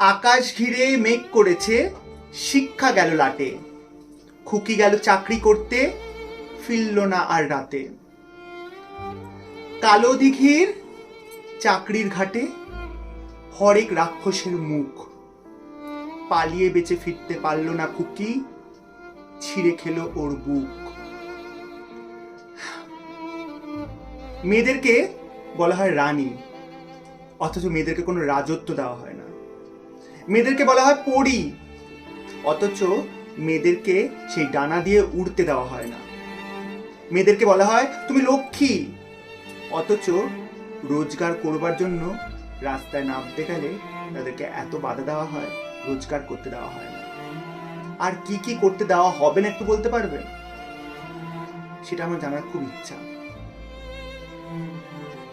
আকাশ ঘিরে মেঘ করেছে, শিক্ষা গেল লাটে। খুকি গেল চাকরি করতে, ফিরল না আর রাতে। কালো দিঘির চাকরির ঘাটে হরেক রাক্ষসের মুখ। পালিয়ে বেঁচে ফিরতে পারল না খুকি, ছিঁড়ে খেলো ওর বুক। মেয়েদেরকে বলা হয় রানী, অথচ মেয়েদেরকে কোনো রাজত্ব দেওয়া হয় না। মেয়েদেরকে বলা হয় পড়ি অথচ মেয়েদেরকে সেই ডানা দিয়ে উড়তে দেওয়া হয় না। মেয়েদেরকে বলা হয়, তুমি লক্ষ্মী। অথচ রোজগার করবার জন্য রাস্তায় নামতে গেলে তাদেরকে এত বাধা দেওয়া হয়, রোজগার করতে দেওয়া হয় না। আর কি কি করতে দেওয়া হবে না একটু বলতে পারবে? সেটা আমার জানার খুব ইচ্ছা।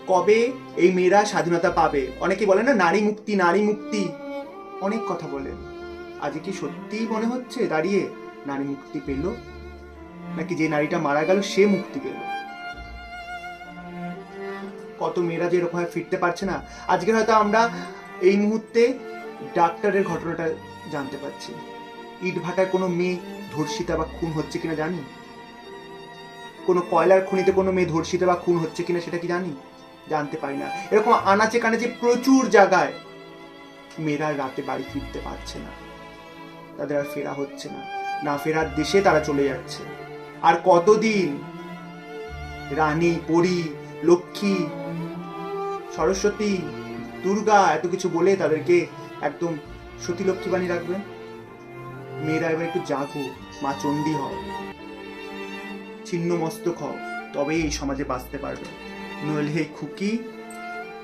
কবে এই মেয়েরা স্বাধীনতা পাবে? অনেকে বলে না, নারী মুক্তি নারী মুক্তি। অনেক কথা বলেন আজকে কি সত্যিই মনে হচ্ছে দাঁড়িয়ে নারী মুক্তি পেল? নাকি যে নারীটা মারা গেল, সে মুক্তি পেল? কত মেয়েরা যে এরকম ফিরতে পারছে না। আজকে হয়তো আমরা এই মুহূর্তে ডাক্তারের ঘটনাটা জানতে পারছি। ইট ভাটায় কোনো মেয়ে ধর্ষিতা বা খুন হচ্ছে কিনা জানি? কোনো কয়লার খনিতে কোনো মেয়ে ধর্ষিতা বা খুন হচ্ছে কিনা সেটা কি জানি? জানতে পারি না। এরকম আনাচে কানাচে প্রচুর জায়গায় মেয়েরা রাতে বাড়ি ফিরতে পারছে না। তাদের আর ফেরা হচ্ছে না। না ফেরার দেশে তারা চলে যাচ্ছে। আর কতদিন? রানী, পরী, লক্ষ্মী, সরস্বতী, দুর্গা এত কিছু বলে তাদেরকে একদম সতী লক্ষ্মী বানিয়ে রাখবেন? মেয়েরা এবার একটু জাগো, মা চণ্ডী হও। ছিন্ন মস্তক হও, তবেই এই সমাজে বাঁচতে পারবে। নইলে খুকি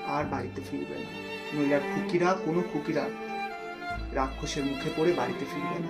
আর বাড়িতে ফিরবে না। নইলে খুকিরা কোনো খুকিরা রাক্ষসের মুখে পড়ে বাড়িতে ফিরবে না।